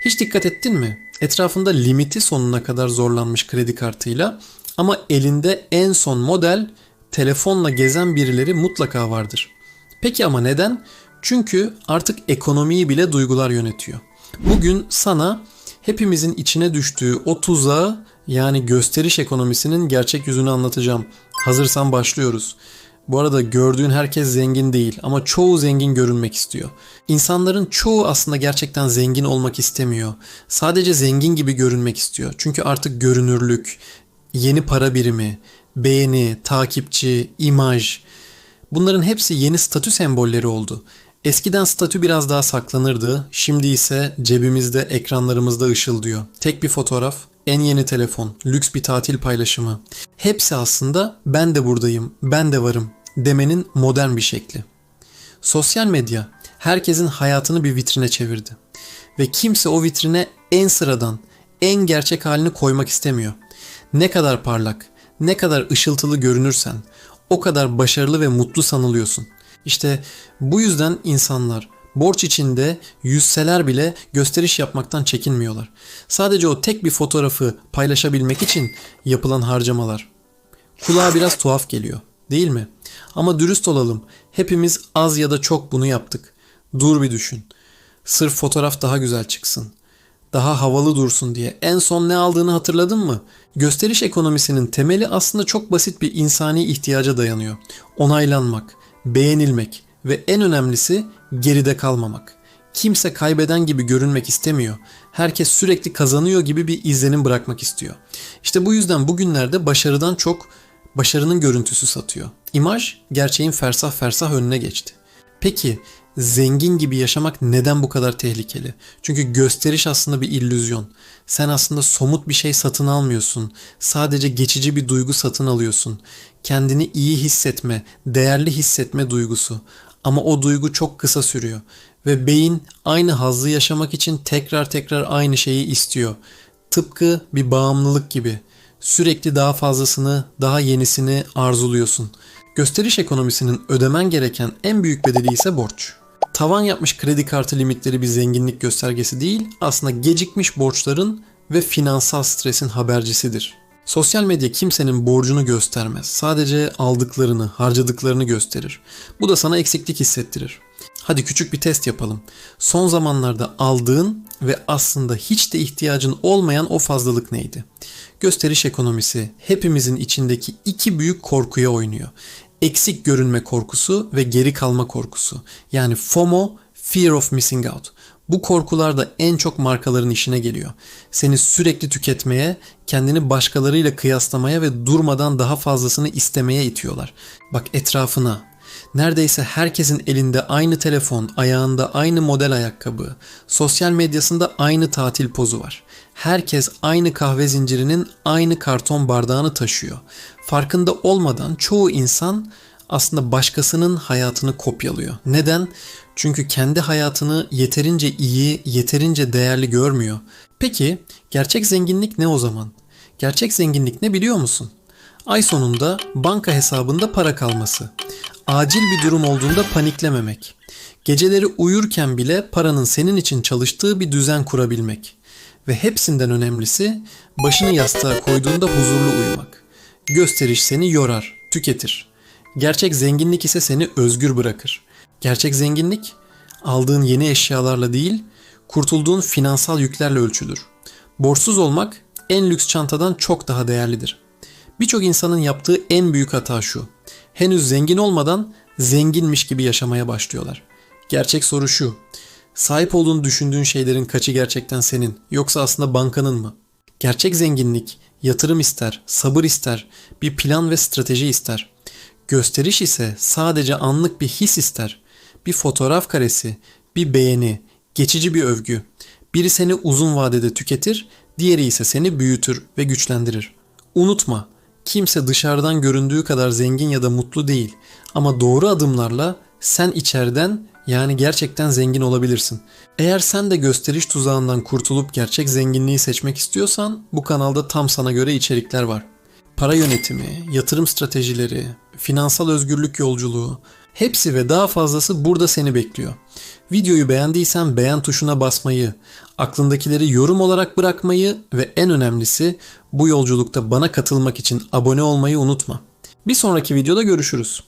Hiç dikkat ettin mi? Etrafında limiti sonuna kadar zorlanmış kredi kartıyla ama elinde en son model telefonla gezen birileri mutlaka vardır. Peki ama neden? Çünkü artık ekonomiyi bile duygular yönetiyor. Bugün sana hepimizin içine düştüğü o tuzağı yani gösteriş ekonomisinin gerçek yüzünü anlatacağım. Hazırsan başlıyoruz. Bu arada gördüğün herkes zengin değil ama çoğu zengin görünmek istiyor. İnsanların çoğu aslında gerçekten zengin olmak istemiyor. Sadece zengin gibi görünmek istiyor. Çünkü artık görünürlük, yeni para birimi, beğeni, takipçi, imaj bunların hepsi yeni statü sembolleri oldu. Eskiden statü biraz daha saklanırdı. Şimdi ise cebimizde, ekranlarımızda ışıldıyor. Tek bir fotoğraf, en yeni telefon, lüks bir tatil paylaşımı. Hepsi aslında ben de buradayım, ben de varım demenin modern bir şekli. Sosyal medya herkesin hayatını bir vitrine çevirdi. Ve kimse o vitrine en sıradan, en gerçek halini koymak istemiyor. Ne kadar parlak, ne kadar ışıltılı görünürsen o kadar başarılı ve mutlu sanılıyorsun. İşte bu yüzden insanlar borç içinde yüzseler bile gösteriş yapmaktan çekinmiyorlar. Sadece o tek bir fotoğrafı paylaşabilmek için yapılan harcamalar. Kulağa biraz tuhaf geliyor, değil mi? Ama dürüst olalım. Hepimiz az ya da çok bunu yaptık. Dur bir düşün. Sırf fotoğraf daha güzel çıksın. Daha havalı dursun diye en son ne aldığını hatırladın mı? Gösteriş ekonomisinin temeli aslında çok basit bir insani ihtiyaca dayanıyor. Onaylanmak, beğenilmek ve en önemlisi geride kalmamak. Kimse kaybeden gibi görünmek istemiyor. Herkes sürekli kazanıyor gibi bir izlenim bırakmak istiyor. İşte bu yüzden bugünlerde başarıdan çok başarının görüntüsü satıyor. İmaj gerçeğin fersah fersah önüne geçti. Peki zengin gibi yaşamak neden bu kadar tehlikeli? Çünkü gösteriş aslında bir illüzyon. Sen aslında somut bir şey satın almıyorsun. Sadece geçici bir duygu satın alıyorsun. Kendini iyi hissetme, değerli hissetme duygusu. Ama o duygu çok kısa sürüyor ve beyin aynı hazzı yaşamak için tekrar tekrar aynı şeyi istiyor. Tıpkı bir bağımlılık gibi. Sürekli daha fazlasını, daha yenisini arzuluyorsun. Gösteriş ekonomisinin ödemen gereken en büyük bedeli ise borç. Tavan yapmış kredi kartı limitleri bir zenginlik göstergesi değil, aslında gecikmiş borçların ve finansal stresin habercisidir. Sosyal medya kimsenin borcunu göstermez. Sadece aldıklarını, harcadıklarını gösterir. Bu da sana eksiklik hissettirir. Hadi küçük bir test yapalım. Son zamanlarda aldığın ve aslında hiç de ihtiyacın olmayan o fazlalık neydi? Gösteriş ekonomisi hepimizin içindeki iki büyük korkuya oynuyor. Eksik görünme korkusu ve geri kalma korkusu. Yani FOMO, Fear of Missing Out. Bu korkular da en çok markaların işine geliyor. Seni sürekli tüketmeye, kendini başkalarıyla kıyaslamaya ve durmadan daha fazlasını istemeye itiyorlar. Bak etrafına. Neredeyse herkesin elinde aynı telefon, ayağında aynı model ayakkabı, sosyal medyasında aynı tatil pozu var. Herkes aynı kahve zincirinin aynı karton bardağını taşıyor. Farkında olmadan çoğu insan aslında başkasının hayatını kopyalıyor. Neden? Çünkü kendi hayatını yeterince iyi, yeterince değerli görmüyor. Peki gerçek zenginlik ne o zaman? Gerçek zenginlik ne biliyor musun? Ay sonunda banka hesabında para kalması. Acil bir durum olduğunda paniklememek. Geceleri uyurken bile paranın senin için çalıştığı bir düzen kurabilmek. Ve hepsinden önemlisi başını yastığa koyduğunda huzurlu uyumak. Gösteriş seni yorar, tüketir. Gerçek zenginlik ise seni özgür bırakır. Gerçek zenginlik aldığın yeni eşyalarla değil, kurtulduğun finansal yüklerle ölçülür. Borçsuz olmak en lüks çantadan çok daha değerlidir. Birçok insanın yaptığı en büyük hata şu. Henüz zengin olmadan zenginmiş gibi yaşamaya başlıyorlar. Gerçek soru şu. Sahip olduğunu düşündüğün şeylerin kaçı gerçekten senin yoksa aslında bankanın mı? Gerçek zenginlik yatırım ister, sabır ister, bir plan ve strateji ister. Gösteriş ise sadece anlık bir his ister. Bir fotoğraf karesi, bir beğeni, geçici bir övgü. Biri seni uzun vadede tüketir, diğeri ise seni büyütür ve güçlendirir. Unutma, kimse dışarıdan göründüğü kadar zengin ya da mutlu değil. Ama doğru adımlarla sen içeriden yani gerçekten zengin olabilirsin. Eğer sen de gösteriş tuzağından kurtulup gerçek zenginliği seçmek istiyorsan bu kanalda tam sana göre içerikler var. Para yönetimi, yatırım stratejileri, finansal özgürlük yolculuğu Hepsi ve daha fazlası burada seni bekliyor. Videoyu beğendiysen beğen tuşuna basmayı, aklındakileri yorum olarak bırakmayı ve en önemlisi bu yolculukta bana katılmak için abone olmayı unutma. Bir sonraki videoda görüşürüz.